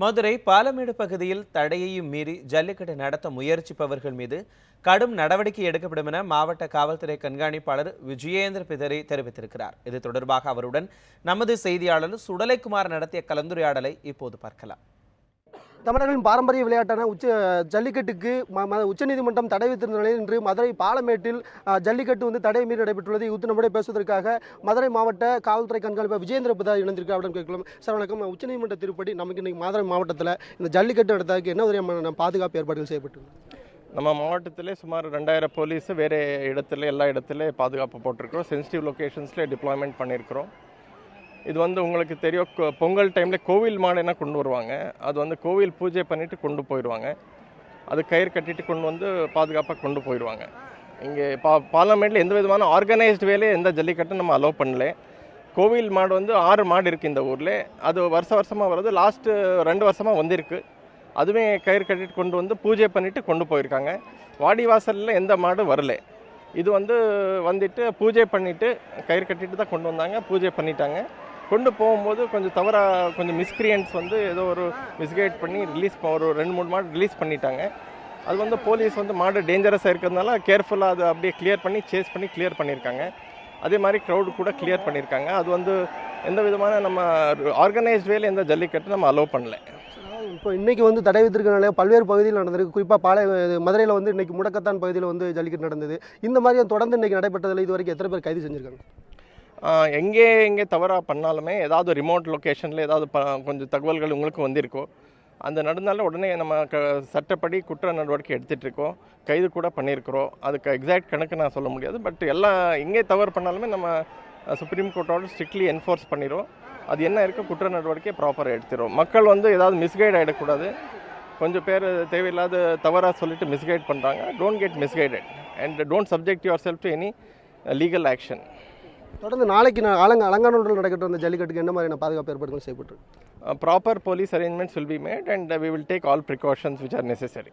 மதுரை பாலமேடு பகுதியில் தடையையும் மீறி ஜல்லிக்கட்டு நடத்த முயற்சிப்பவர்கள் மீது கடும் நடவடிக்கை எடுக்கப்படும் என மாவட்ட காவல்துறை கண்காணிப்பாளர் விஜயேந்திர பிதரி தெரிவித்திருக்கிறார். இது தொடர்பாக அவருடன் நமது செய்தியாளர் சுடலைக்குமார் நடத்திய கலந்துரையாடலை இப்போது பார்க்கலாம். தமிழர்களின் பாரம்பரிய விளையாட்டான உச்ச ஜல்லிக்கட்டுக்கு ம- உச்சநீதிமன்றம் தடை விதித்திருந்த நிலையில் இன்று மதுரை பாலமேட்டில் ஜல்லிக்கட்டு வந்து தடை மீறி நடைபெற்றுள்ளது. இது நம்முடைய பேசுவதற்காக மதுரை மாவட்ட காவல்துறை கண்காணிப்பாளர் விஜேந்திர பிதா இணைந்திருக்கார் அப்படின்னு கேட்கலாம். சார் வணக்கம். உச்சநீதிமன்ற திருப்படி நமக்கு இன்னைக்கு மதுரை மாவட்டத்தில் இந்த ஜல்லிக்கட்டு நடத்ததுக்கு என்ன விதமான பாதுகாப்பு ஏற்பாடுகள் செய்யப்பட்டுள்ளது? நம்ம மாவட்டத்திலே சுமார் ரெண்டாயிரம் போலீஸ் வேறு இடத்துல எல்லா இடத்துல பாதுகாப்பு போட்டிருக்கிறோம். சென்சிட்டிவ் லொக்கேஷன்ஸில் டிப்ளாய்மெண்ட் பண்ணியிருக்கிறோம். இது வந்து உங்களுக்கு தெரியும் கொ- பொங்கல் டைமில் கோவில் மாலைனா கொண்டு வருவாங்க. அது வந்து கோவில் பூஜை பண்ணிவிட்டு கொண்டு போயிடுவாங்க. அது கயிறு கட்டிட்டு கொண்டு வந்து பாதுகாப்பாக கொண்டு போயிடுவாங்க. இங்கே பா பார்லமெண்ட்டில் எந்த விதமான ஆர்கனைஸ்டு வேலையை எந்த ஜல்லிக்கட்டும் நம்ம அலோவ் பண்ணல. கோவில் மாடு வந்து ஆறு மாடு இருக்குது இந்த ஊரில். அது வருஷ வருஷமாக வர்றது லாஸ்ட்டு ரெண்டு வருஷமாக வந்திருக்கு. அதுவே கயிறு கட்டிட்டு கொண்டு வந்து பூஜை பண்ணிவிட்டு கொண்டு போயிருக்காங்க. வாடி வாசலில் எந்த மாடும் வரல. இது வந்து வந்துட்டு பூஜை பண்ணிவிட்டு கயிறு கட்டிட்டு தான் கொண்டு வந்தாங்க. பூஜை பண்ணிட்டாங்க. கொண்டு போகும்போது கொஞ்சம் தவறாக கொஞ்சம் மிஸ்கிரியன்ஸ் வந்து ஏதோ ஒரு மிஸ்கைட் பண்ணி ரிலீஸ் ஒரு ரெண்டு மூணு மாடு ரிலீஸ் பண்ணிட்டாங்க. அது வந்து போலீஸ் வந்து மாடு டேஞ்சரஸாக இருக்கிறதுனால கேர்ஃபுல்லாக அதை அப்படியே கிளியர் பண்ணி சேஸ் பண்ணி கிளியர் பண்ணியிருக்காங்க. அதே மாதிரி க்ரௌடு கூட கிளியர் பண்ணியிருக்காங்க. அது வந்து எந்த விதமான நம்ம ஆர்கனைஸ்ட் வேலையும் எந்த ஜல்லிக்கட்டு நம்ம அலோவ் பண்ணல. இப்போ இன்றைக்கி வந்து தடை விதித்திருக்கனால பல்வேறு பகுதியில் நடந்திருக்கு. குறிப்பாக பாலை மதுரையில் வந்து இன்றைக்கி முடக்கத்தான் பகுதியில் வந்து ஜல்லிக்கட்டு நடந்தது. இந்த மாதிரி தொடர்ந்து இன்னைக்கு நடைபெற்றதில் இது வரைக்கும் எத்தனை பேர் கைது செஞ்சுருக்காங்க? எங்கே எங்கே தவறாக பண்ணாலுமே ஏதாவது ரிமோட் லொக்கேஷனில் ஏதாவது ப கொஞ்சம் தகவல்கள் உங்களுக்கு வந்திருக்கோ அந்த நடந்தாலும் உடனே நம்ம க சட்டப்படி குற்ற நடவடிக்கை எடுத்துகிட்டு இருக்கோம். கைது கூட பண்ணியிருக்கிறோம் அதுக்கு எக்ஸாக்ட் கணக்கு நான் சொல்ல முடியாது. பட் எல்லாம் எங்கே தவறு பண்ணாலுமே நம்ம சுப்ரீம் கோர்ட்டோட ஸ்ட்ரிக்ட்லி என்ஃபோர்ஸ் பண்ணிடுவோம். அது என்ன இருக்கோ? குற்ற நடவடிக்கை ப்ராப்பராக எடுத்துரும். மக்கள் வந்து ஏதாவது மிஸ்கைட் ஆகிடக்கூடாது கொஞ்சம் பேர் தேவையில்லாத தவறாக சொல்லிட்டு மிஸ்கைட் பண்ணுறாங்க don't get misguided and don't subject yourself to any legal action தொடர்ந்து நாளைக்கு நான் அலங்க அலங்காநல்லூரில் நடக்கிற அந்த ஜல்லிக்கட்டுக்கு என்ன மாதிரியான பாதுகாப்பு ஏற்பாடுகள் செய்யப்பட்டு police arrangements will be made and uh, we will take all precautions which are necessary.